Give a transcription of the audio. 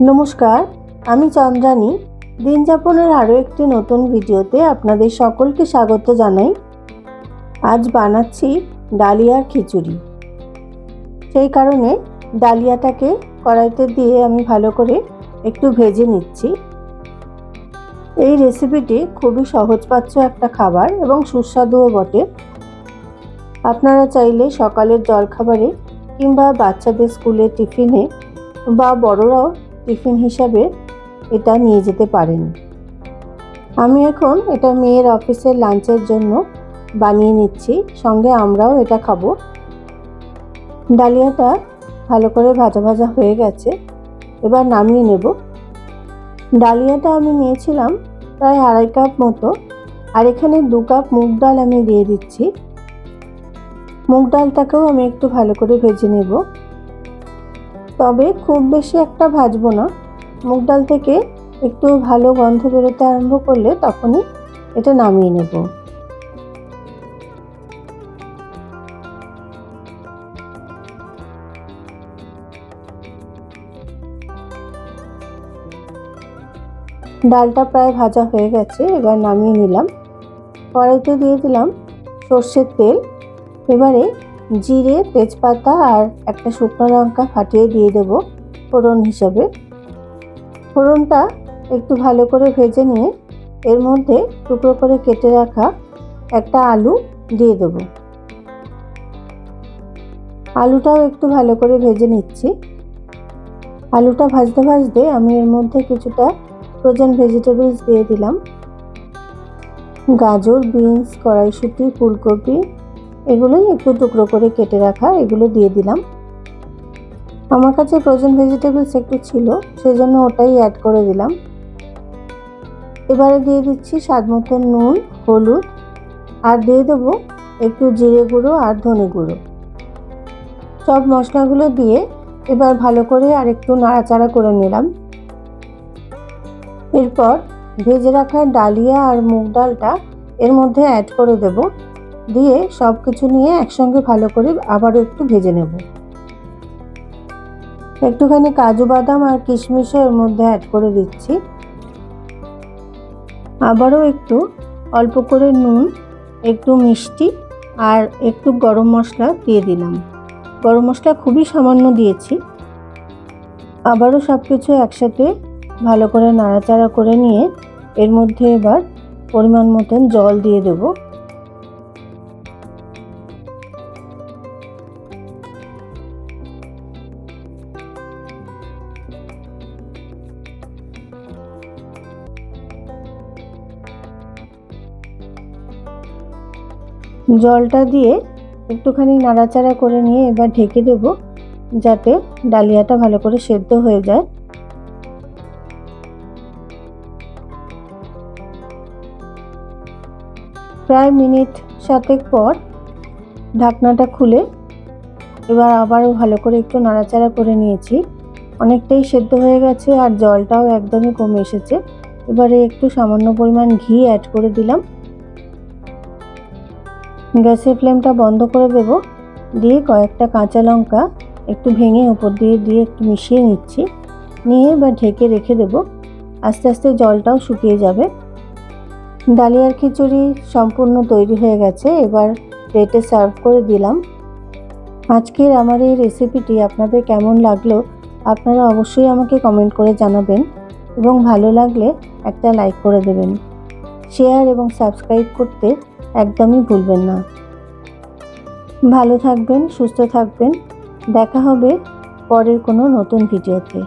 নমস্কার, আমি চন্দ্রানী। দিন যাপনের আরও একটি নতুন ভিডিওতে আপনাদের সকলকে স্বাগত জানাই। আজ বানাচ্ছি ডালিয়ার খিচুড়ি। সেই কারণে ডালিয়াটাকে কড়াইতে দিয়ে আমি ভালো করে একটু ভেজে নিচ্ছি। এই রেসিপিটি খুবই সহজপাচ্য একটা খাবার এবং সুস্বাদুও বটে। আপনারা চাইলে সকালের জলখাবারে কিংবা বাচ্চাদের স্কুলের টিফিনে বা বড়রাও টিফিন হিসাবে এটা নিয়ে যেতে পারেন। আমি এখন এটা মেয়ের অফিসের লাঞ্চের জন্য বানিয়ে নিচ্ছি, সঙ্গে আমরাও এটা খাব। ডালিয়াটা ভালো করে ভাজা ভাজা হয়ে গেছে, এবার নামিয়ে নেব। ডালিয়াটা আমি নিয়েছিলাম প্রায় আড়াই কাপ মতো, আর এখানে দু কাপ মুগ ডাল আমি দিয়ে দিচ্ছি। মুগ ডালটাকেও আমি একটু ভালো করে ভেজে নেব। তবে খুব বেশি একটা ভাজবো না। মুগ ডাল থেকে একটু ভালো গন্ধ বেরোতে আরম্ভ করলে তখনই এটা নামিয়ে নেব। ডালটা প্রায় ভাজা হয়ে গেছে, এবার নামিয়ে নিলাম। কড়াইতে দিয়ে দিলাম সর্ষের তেল। এবারে জিরে, তেজপাতা আর একটা শুকনো লঙ্কা ফাটিয়ে দিয়ে দেব ফোড়ন হিসাবে। ফোড়নটা একটু ভালো করে ভেজে নিয়ে এর মধ্যে টুকরো করে কেটে রাখা একটা আলু দিয়ে দেব। আলুটাও একটু ভালো করে ভেজে নিচ্ছি। আলুটা ভাজতে ভাজতে আমি এর মধ্যে কিছুটা ফ্রোজেন ভেজিটেবলস দিয়ে দিলাম। গাজর বিনস কড়াইশুঁটি, ফুলকপি এগুলোই একটু টুকরো করে কেটে রাখা, এগুলো দিয়ে দিলাম। আমার কাছে ফ্রোজেন ভেজিটেবলস একটু ছিল সেই জন্য ওটাই অ্যাড করে দিলাম। এবারে দিয়ে দিচ্ছি স্বাদ মতন নুন, হলুদ, আর দিয়ে দেবো একটু জিরে গুঁড়ো আর ধনে গুঁড়ো। সব মশলাগুলো দিয়ে এবার ভালো করে আর একটু নাড়াচাড়া করে নিলাম। এরপর ভেজে রাখা ডালিয়া আর মুগ ডালটা এর মধ্যে অ্যাড করে দেব। দিয়ে সব কিছু নিয়ে একসঙ্গে ভালো করে আবারও একটু ভেজে নেব। একটুখানি কাজু বাদাম আর কিশমিশও এর মধ্যে অ্যাড করে দিচ্ছি। আবারও একটু অল্প করে নুন, একটু মিষ্টি আর একটু গরম মশলা দিয়ে দিলাম। গরম মশলা খুবই সামান্য দিয়েছি। আবারও সব কিছু একসাথে ভালো করে নাড়াচাড়া করে নিয়ে এর মধ্যে এবার পরিমাণ মতন জল দিয়ে দেব। জলটা দিয়ে একটুখানি নাড়াচাড়া করে নিয়ে এবার ঢেকে দেব, যাতে ডালিয়াটা ভালো করে সেদ্ধ হয়ে যায়। প্রায় মিনিট সাতেক পর ঢাকনাটা খুলে এবার আবারও ভালো করে একটু নাড়াচাড়া করে নিয়েছি। অনেকটাই সেদ্ধ হয়ে গেছে আর জলটাও একদমই কমে এসেছে। এবারে একটু সামান্য পরিমাণ ঘি অ্যাড করে দিলাম। গ্যাসের ফ্লেমটা বন্ধ করে দেব। দিয়ে কয়েকটা কাঁচা লঙ্কা একটু ভেঙে ওপর দিয়ে দিয়ে একটু মিশিয়ে নিচ্ছি। নিয়ে বা ঢেকে রেখে দেব। আস্তে আস্তে জলটাও শুকিয়ে যাবে। ডালিয়ার খিচুড়ি সম্পূর্ণ তৈরি হয়ে গেছে। এবার প্লেটে সার্ভ করে দিলাম। আজকের আমার এই রেসিপিটি আপনাদের কেমন লাগল আপনারা অবশ্যই আমাকে কমেন্ট করে জানাবেন এবং ভালো লাগলে একটা লাইক করে দেবেন। শেয়ার এবং সাবস্ক্রাইব করতে একদমই ভুলবেন না। ভালো থাকবেন সুস্থ থাকবেন। দেখা হবে পরের কোনো নতুন ভিডিওতে।